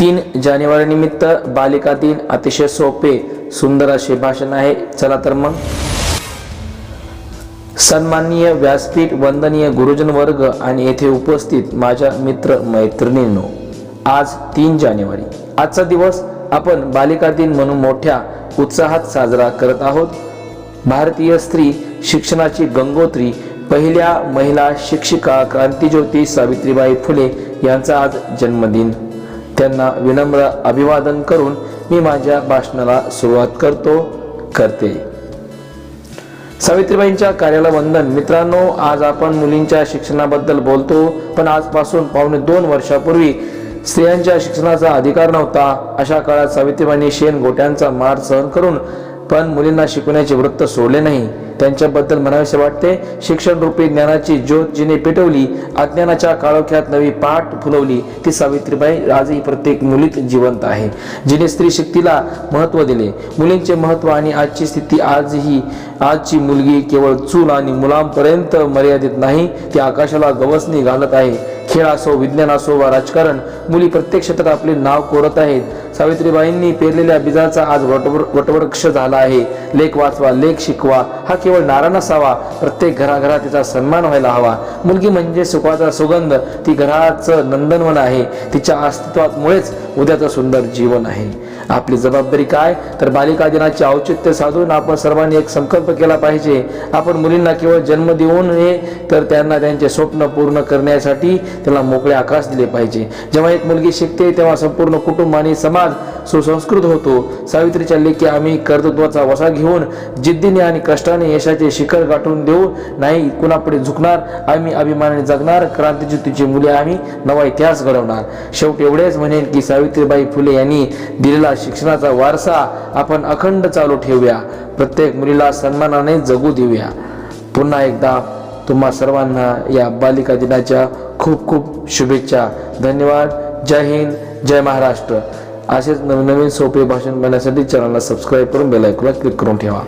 तीन जानेवारी निमित्त बालिका दिन अतिशय सोपे सुंदर असे भाषण आहे. चला तर मग. सन्माननीय व्यासपीठ वंदनीय गुरुजन वर्ग आणि येथे उपस्थित माझ्या मित्र मैत्रिणींनो आज तीन जानेवारी. आजचा दिवस आपण बालिका दिन म्हणून मोठ्या उत्साहात साजरा करत आहोत. भारतीय स्त्री शिक्षणाची गंगोत्री पहिल्या महिला शिक्षिका क्रांतीज्योती सावित्रीबाई फुले यांचा आज जन्मदिन. त्यांना विनम्र अभिवादन करून मी माझ्या भाषणाला सुरुवात करतो करते. सावित्रीबाईंच्या कार्याला वंदन. मित्रांनो आज आपण मुलींच्या शिक्षणाबद्दल बोलतो पण आजपासून पावणे दोन वर्षापूर्वी स्त्रियांच्या शिक्षणाचा अधिकार नव्हता. अशा काळात सावित्रीबाईंनी शेण गोट्यांचा मार सहन करून पण मुलींना शिकवण्याचे वृत्त सोडले नाही. त्यांच्याबद्दल म्हणावेसे वाटते शिक्षण रूपी ज्ञानाची ज्योत जिने पेटवली अज्ञानाच्या काळोख्यात नवी पाठ फुलवली ती सावित्रीबाई आजही प्रत्येक मुलीत जिवंत आहे. जिने स्त्री शक्तीला महत्त्व दिले. मुलींचे महत्त्व आणि आजची स्थिती आजही आजची मुलगी केवळ चूल आणि मुलांपर्यंत मर्यादित नाही ती आकाशाला गवसणी घालत आहे. खेळ असो विज्ञान असो वा राजकारण मुली प्रत्येक क्षेत्रात आपले नाव कोरत आहेत. सावित्रीबाईंनी पेरलेल्या बीजाचा आज वटवर वटवृक्ष झाला आहे. लेख वाचवा लेख शिकवा हा केवळ नारा नसावा. प्रत्येक घराघरात तिचा सन्मान व्हायला हवा. मुलगी म्हणजे सुखाचा सुगंध ती घराचं नंदनवन आहे. तिच्या अस्तित्वामुळेच उद्याचं सुंदर जीवन आहे. आपली जबाबदारी काय? तर बालिका दिनाचे औचित्य साधून आपण सर्वांनी एक संकल्प केला पाहिजे. आपण मुलींना केवळ जन्म देऊ नये तर त्यांना त्यांचे स्वप्न पूर्ण करण्यासाठी त्याला मोकळे आकाश दिले पाहिजे. जेव्हा एक मुलगी शिकते तेव्हा संपूर्ण कुटुंब आणि समाज सुसंस्कृत होतो. सावित्रीच्या लेखी आम्ही कर्तृत्वाचा वसा घेऊन जिद्दीने आणि कष्टाने यशाचे शिखर गाठून देऊ. नाही कुणापुढे झुकणार? आम्ही अभिमानाने जगणार. क्रांतीज्योतीची मुले आम्ही नवा इतिहास घडवणार. शेवटी एवढेच म्हणेन की सावित्रीबाई फुले यांनी दिलेला शिक्षणाचा वारसा आपण अखंड चालू ठेवूया. प्रत्येक मुलीला सन्मानाने जगू देऊया. पुन्हा एकदा तुम्हा सर्वांना या बालिका दिनाच्या खूप खूप शुभेच्छा. धन्यवाद. जय हिंद. जय महाराष्ट्र. असेच नवनवीन सोपे भाषण बनण्यासाठी चॅनलला सबस्क्राईब करून बेल आयकॉनला क्लिक करून ठेवा.